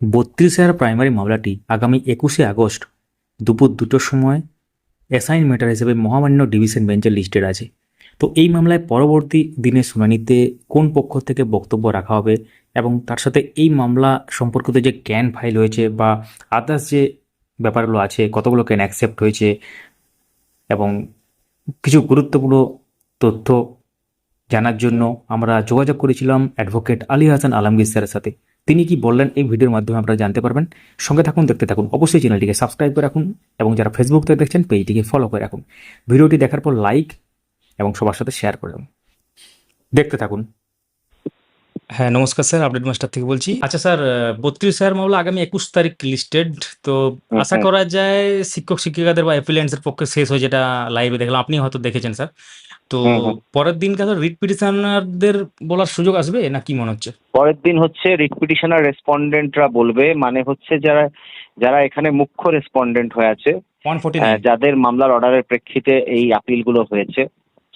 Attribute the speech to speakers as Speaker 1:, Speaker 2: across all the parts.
Speaker 1: বত্রিশ হাজার প্রাইমারি মামলাটি আগামী একুশে আগস্ট দুপুর দুটোর সময় অ্যাসাইন ম্যাটার হিসেবে মহামান্য ডিভিশন বেঞ্চের লিস্টেড আছে। তো এই মামলায় পরবর্তী দিনের শুনানিতে কোন পক্ষ থেকে বক্তব্য রাখা হবে এবং তার সাথে এই মামলা সম্পর্কিত যে ক্যান ফাইল হয়েছে বা আদার্স যে ব্যাপারগুলো আছে কতগুলো ক্যান অ্যাকসেপ্ট হয়েছে এবং কিছু গুরুত্বপূর্ণ তথ্য জানার জন্য আমরা যোগাযোগ করেছিলাম অ্যাডভোকেট আলী হাসান আলমগীর স্যারের সাথে। তিনি কি বললেন এই ভিডিওর মাধ্যমে আপনারা জানতে পারবেন। সঙ্গে থাকুন, দেখতে থাকুন। অবশ্যই চ্যানেলটিকে সাবস্ক্রাইব করে রাখুন এবং যারা ফেসবুক থেকে দেখছেন, পেজটিকে ফলো করে রাখুন। ভিডিওটি দেখার পর লাইক এবং সবার সাথে শেয়ার করে দেখতে থাকুন। হ্যাঁ নমস্কার স্যার আপডেট মাস্টার থেকে বলছি। আচ্ছা স্যার বত্রিশ হাজার মামলা আগামী একুশ তারিখ লিস্টেড তো আশা করা যায় শিক্ষক শিক্ষিকাদের বা অ্যাপিলেন্টসের পক্ষে শেষ হয়ে যেটা লাইভে দেখলাম আপনি হয়তো দেখেছেন স্যার। তো
Speaker 2: হুম।
Speaker 1: পরের দিন কাছে রিট পিটিশনারদের বলার সুযোগ আসবে না কি মনে হচ্ছে?
Speaker 2: পরের দিন হচ্ছে রিট পিটিশনার রেসপন্ডেন্টরা বলবে মানে হচ্ছে যারা যারা এখানে মুখ্য রেসপন্ডেন্ট হয়ে আছে যাদের মামলার অর্ডারের প্রেক্ষিতে এই আপিলগুলো হয়েছে।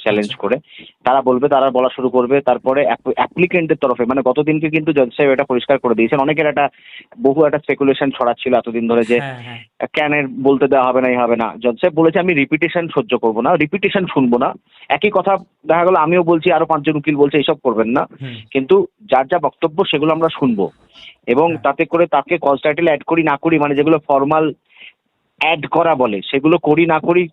Speaker 2: চ্যালেঞ্জ। করে। তারা বলবে তারা বলা শুরু করবে। তারপরে অ্যাপ্লিকেন্টের তরফে মানে গতদিনকে কিন্তু জজ সাহেব এটা পরিষ্কার করে দিয়েছেন। অনেকের একটা বহু একটা স্পেকুলেশন ছড়াচ্ছিল এতদিন ধরে যে
Speaker 1: হ্যাঁ হ্যাঁ।
Speaker 2: ক্যানের বলতে দেওয়া হবে না এই হবে না। জজ সাহেব বলেছে আমি রিপিটেশন সহ্য করব না রিপিটেশন শুনব না। একই কথা দেখা গেলো আমিও বলছি আরও পাঁচজন উকিল বলছে এইসব করবেন না। কিন্তু যার যা বক্তব্য সেগুলো আমরা শুনব। এবং
Speaker 1: হ্যাঁ।
Speaker 2: তাতে করে তাকে কজ টাইটেল অ্যাড করি না করি মানে যেগুলো ফর্মাল অ্যাড করা বলে সেগুলো করি না করি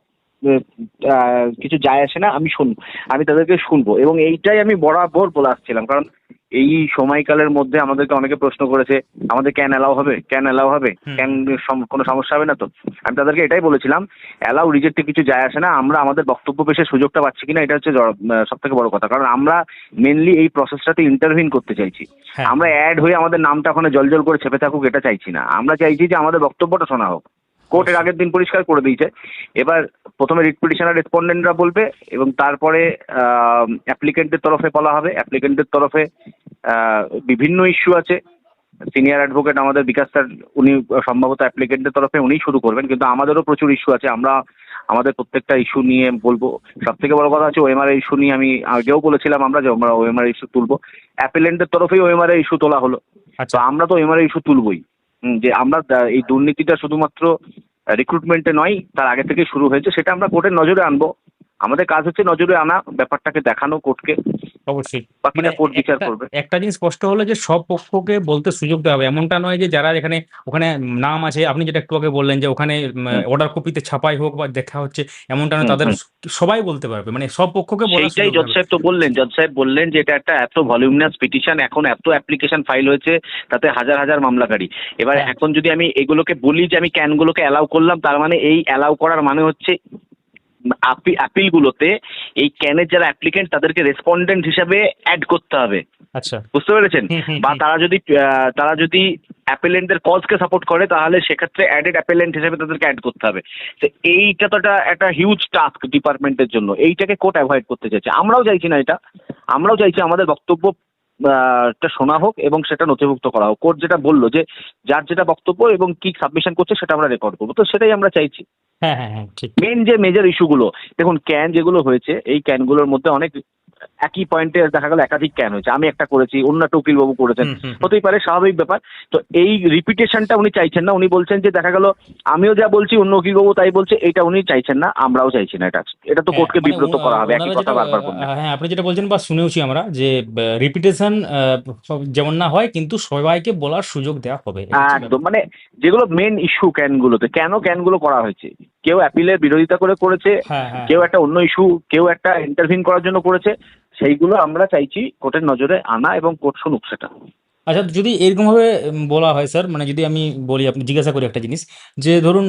Speaker 2: কিছু যায় আসে না আমি শুনব। আমি তাদেরকে শুনব। এবং এইটাই আমি বরাবর বলে আসছিলাম। কারণ এই সময়কালের মধ্যে আমাদেরকে অনেকে প্রশ্ন করেছে আমাদের ক্যান অ্যালাউ হবে? ক্যান অ্যালাউ হবে? ক্যান কোনো সমস্যা হবে না তো? আমি তাদেরকে এটাই বলেছিলাম অ্যালাউ রিজেক্টে কিছু যায় আসে না। আমরা আমাদের বক্তব্য পেশের সুযোগটা পাচ্ছি কিনা এটা হচ্ছে সব থেকে বড় কথা। কারণ আমরা মেনলি এই প্রসেসটাতে ইন্টারভিন করতে চাইছি।
Speaker 1: হ্যাঁ।
Speaker 2: আমরা অ্যাড হয়ে আমাদের নামটা ওখানে জল জল করে ছেপে থাকুক এটা চাইছি না। আমরা চাইছি যে আমাদের বক্তব্যটা শোনা হোক। কোর্টের আগের দিন পরিষ্কার করে দিয়েছে। এবার প্রথমে রিট পিটিশনার রেসপন্ডেন্টরা বলবে এবং তারপরে অ্যাপ্লিকেন্টের তরফে বলা হবে। অ্যাপ্লিকেন্টের তরফে বিভিন্ন ইস্যু আছে। সিনিয়র অ্যাডভোকেট আমাদের বিকাশ স্যার উনি সম্ভবত অ্যাপ্লিকেন্টের তরফে উনিই শুরু করবেন কিন্তু আমাদেরও প্রচুর ইস্যু আছে। আমরা আমাদের প্রত্যেকটা ইস্যু নিয়ে বলব। সব থেকে বড় কথা হচ্ছে ওএমআর ইস্যু নিয়ে আমি আগেও বলেছিলাম আমরা যে আমরা ওএমআর ইস্যু তুলবো। অ্যাপিলেন্টের তরফেই ওএমআর ইস্যু তোলা হলো। তো
Speaker 1: আচ্ছা
Speaker 2: আমরা তো এমআর ইস্যু তুলবই। যে আমরা এই দুর্নীতিটা শুধুমাত্র রিক্রুটমেন্টে নয়, তার আগে থেকে শুরু হয়েছে। সেটা আমরা কোর্টের নজরে আনব। আমাদের কাজ হচ্ছে নজরে আনা, ব্যাপারটাকে দেখানো কোর্টকে
Speaker 1: অবশ্যই।
Speaker 2: বাকিটা কোর্ট বিচার করবে।
Speaker 1: একটা জিনিস স্পষ্ট হলো যে সব পক্ষকে বলতে সুযোগ দেওয়া হবে। এমনটা নয় যে যারা এখানে ওখানে নাম আছে আপনি যেটা একটু আগে বললেন যে ওখানে। অর্ডার কপিতে ছাপাই হোক বা দেখা হচ্ছে এমনটা নয় তাদের সবাই বলতে পারবে। মানে সব পক্ষকে
Speaker 2: সেইটাই জজ সাহেব তো বললেন জজ সাহেব বললেন যে এটা একটা এত ভলিউমিনাস পিটিশন এখন এত অ্যাপ্লিকেশন ফাইল হয়েছে তাতে হাজার হাজার মামলাকারী। এবার
Speaker 1: হ্যাঁ।
Speaker 2: এখন যদি আমি এগুলোকে বলি যে আমি ক্যানগুলোকে অ্যালাউ করলাম তার মানে এই অ্যালাউ করার মানে হচ্ছে আপিলগুলোতে এই ক্যানের যারা অ্যাপ্লিকেন্ট তাদেরকে রেসপন্ডেন্ট হিসাবে অ্যাড করতে হবে।
Speaker 1: আচ্ছা।
Speaker 2: বুঝতে পেরেছেন? বা তারা যদি তারা যদি অ্যাপেলেন্টদের কজকে সাপোর্ট করে তাহলে সেক্ষেত্রে অ্যাডেড অ্যাপেলেন্ট হিসেবে তাদেরকে অ্যাড করতে হবে। তো এইটা তো একটা একটা হিউজ টাস্ক ডিপার্টমেন্টের জন্য। এইটাকে কোর্ট অ্যাভয়েড করতে চাইছে। আমরাও চাইছি না এটা। আমরাও চাইছি আমাদের বক্তব্য আহ, টা শোনা হোক এবং সেটা নথিভুক্ত করা হোক। কোর্ট যেটা বলল যে যার যেটা বক্তব্য এবং কি সাবমিশন করছে সেটা আমরা রেকর্ড করব। তো সেটাই আমরা চাইছি। মেন যে মেজর ইস্যুগুলো দেখুন ক্যান যেগুলো হয়েছে এই ক্যানগুলোর মধ্যে অনেক একই পয়েন্টে দেখা গেল একাধিক ক্যান হয়েছে। আমি একটা করেছি অন্য একটা উকিলবাবু করেছেন। হতেই পারে স্বাভাবিক ব্যাপার। তো এই রিপিটেশনটা উনি চাইছেন না। উনি বলছেন যে দেখা গেল আমিও যা বলছি অন্য উকিলবাবু তাই বলছে এটা উনি চাইছেন না আমরাও চাইছি না এটা। এটা তো
Speaker 1: হ্যাঁ,
Speaker 2: কোর্টকে
Speaker 1: মানে
Speaker 2: বিব্রত করা হবে একই কথা বারবার
Speaker 1: আহ, হ্যাঁ আপনি যেটা বলছেন বা শুনেওছি আমরা যে রিপিটেশন যেমন না হয় কিন্তু সবাইকে বলার সুযোগ দেওয়া হবে।
Speaker 2: একদম মানে যেগুলো মেন ইস্যু ক্যানগুলোতে কেন ক্যানগুলো করা হয়েছে? কেউ অ্যাপিলের বিরোধিতা করে করেছে।
Speaker 1: হ্যাঁ হ্যাঁ
Speaker 2: কেউ একটা অন্য ইস্যু কেউ একটা ইন্টারভিন করার জন্য করেছে সেইগুলো আমরা চাইছি কোর্টের নজরে আনা এবং কোর্ট শুনুক সেটা
Speaker 1: আচ্ছা যদি এরকমভাবে বলা হয় স্যার মানে যদি আমি বলি আপনি জিজ্ঞাসা করি একটা জিনিস যে ধরুন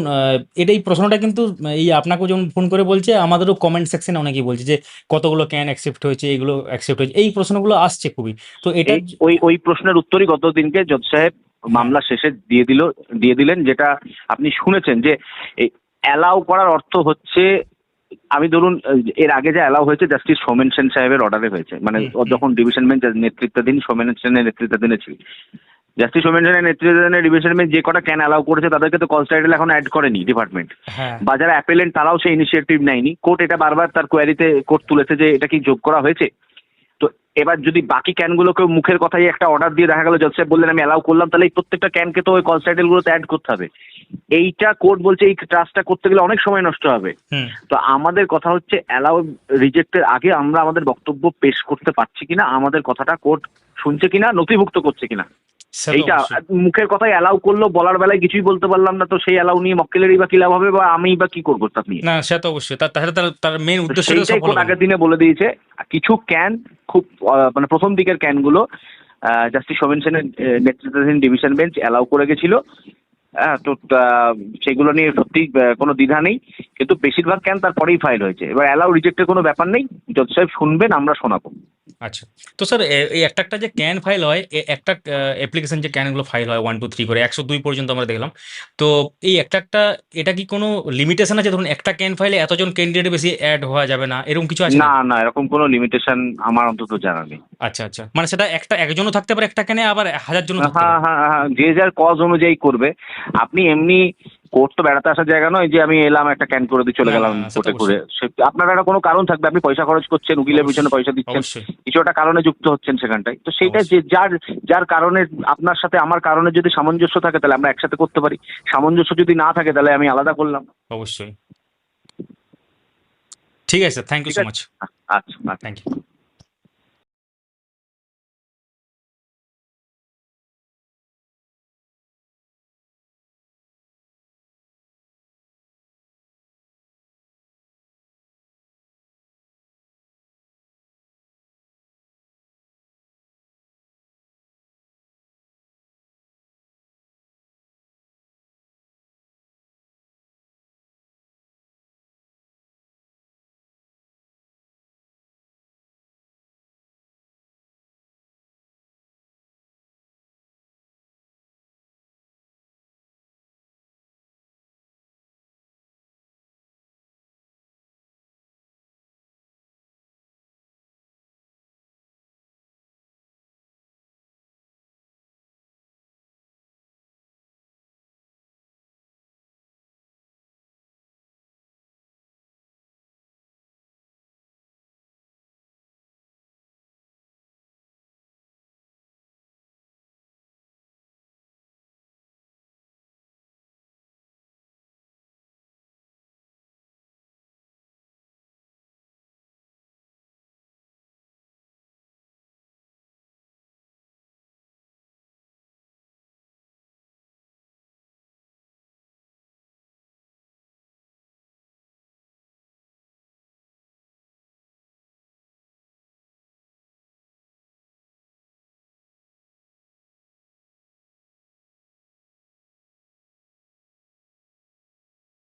Speaker 1: এটা এই প্রশ্নটা কিন্তু এই আপনাকেও যেমন ফোন করে বলছে আমাদেরও কমেন্ট সেকশনে অনেকেই বলছে যে কতগুলো ক্যান অ্যাকসেপ্ট হয়েছে এইগুলো অ্যাকসেপ্ট হয়েছে এই প্রশ্নগুলো আসছে খুবই তো এটা
Speaker 2: এই- ওই ওই প্রশ্নের উত্তরই গত দিনকে জজ সাহেব মামলা শেষে দিয়ে দিল দিয়ে দিলেন যেটা আপনি শুনেছেন যে অ্যালাউ করার অর্থ হচ্ছে আমি ধরুন এর আগে যা অ্যালাউ হয়েছে জাস্টিস সোমেন সেন সাহেবের অর্ডারে হয়েছে। মানে। যখন ডিভিশন বেঞ্চ নেতৃত্বাধীন সোমেন সেনের নেতৃত্বাধীনে ছিল। জাস্টিস সোমেন সেনের নেতৃত্বাধীনে ডিভিশন বেঞ্চ যে কটা ক্যান অ্যালাউ করেছে তাদেরকে তো কল টাইটেল এখন অ্যাড করেনি ডিপার্টমেন্ট
Speaker 1: হ্যাঁ।
Speaker 2: বা যারা অ্যাপেলেন্ট তারাও সেই ইনিশিয়েটিভ নেয়নি। কোর্ট এটা বারবার তার কোয়ারিতে কোর্ট তুলেছে যে এটা কি যোগ করা হয়েছে? তো এবার যদি বাকি ক্যানগুলোকে মুখের কথাই একটা অর্ডার দিয়ে দেখা গেল জজ সাহেব বললেন আমি অ্যালাউ করলাম তাহলে এই প্রত্যেকটা ক্যানকে তো ওই কল সাইটেলগুলোতে অ্যাড করতে হবে। এইটা কোর্ট বলছে এই ট্রাস্টটা করতে গেলে অনেক সময় নষ্ট হবে। তো আমাদের কথা হচ্ছে অ্যালাউ রিজেক্টের আগে আমরা আমাদের বক্তব্য পেশ করতে পারছি কিনা আমাদের কথাটা কোর্ট শুনছে কিনা নথিভুক্ত করছে কিনা। এইটা মুখের কথাই অ্যালাউ করল বলার বেলায় কিছুই বলতে পারলাম না তো সেই অ্যালাউ নিয়ে মক্কেলেরই বা কি লাভ হবে বা আমি বা কি করব তার নিয়ে?
Speaker 3: না সে তো অবশ্যই। তার তাহলে তার মেন
Speaker 2: তো সেইটাই কোর্ট আগের দিনে বলে দিয়েছে। কিছু ক্যান খুব মানে প্রথম দিকের ক্যানগুলো জাস্টিস সোমেন সেনের নেতৃত্বাধীন ডিভিশন বেঞ্চ অ্যালাউ করে গেছিল। তো আহ, সেগুলো নিয়ে সত্যি কোনো দ্বিধা নেই। কিন্তু বেশিরভাগ ক্যান তারপরেই ফাইল হয়েছে। এবার অ্যালাউ রিজেক্টের কোনো ব্যাপার নেই। জজ সাহেব শুনবেন আমরা শোনাবো।
Speaker 3: আচ্ছা। তো স্যার এই একটা একটা যে ক্যান ফাইল হয় একটা অ্যাপ্লিকেশন যে ক্যানগুলো ফাইল হয় ওয়ান টু থ্রি করে একশো দুই পর্যন্ত আমরা দেখলাম। তো এই একটা একটা এটা কি কোনো লিমিটেশন আছে? ধরুন একটা ক্যান ফাইলে এতজন ক্যান্ডিডেট বেশি অ্যাড হওয়া যাবে না এরকম কিছু আছে?
Speaker 2: না না এরকম কোনো লিমিটেশন আমার অন্তত জানা নেই।
Speaker 3: আচ্ছা আচ্ছা। মানে সেটা একটা একজনও থাকতে পারে একটা ক্যানে আবার হাজার জনও থাকতে
Speaker 2: হ্যাঁ হ্যাঁ হ্যাঁ যে যার কজ অনুযায়ী করবে। আপনি এমনি কোর্ট তো বেড়াতে আসার জায়গা নয় যে আমি এলাম একটা ক্যান করে দিয়ে চলে গেলাম কোর্টে ঘুরে। আপনার একটা কোনো কারণ থাকবে আপনি পয়সা খরচ করছেন উকিলের পিছনে পয়সা দিচ্ছেন কিছু একটা কারণে যুক্ত হচ্ছেন সেখানটায়। তো সেইটা যে যার যার কারণে আপনার সাথে আমার কারণে যদি সামঞ্জস্য থাকে তাহলে আমরা একসাথে করতে পারি। সামঞ্জস্য যদি না থাকে তাহলে আমি আলাদা করলাম।
Speaker 3: অবশ্যই। ঠিক আছে থ্যাংক ইউ সো মাচ
Speaker 2: আচ্ছা আচ্ছা।
Speaker 3: Thank you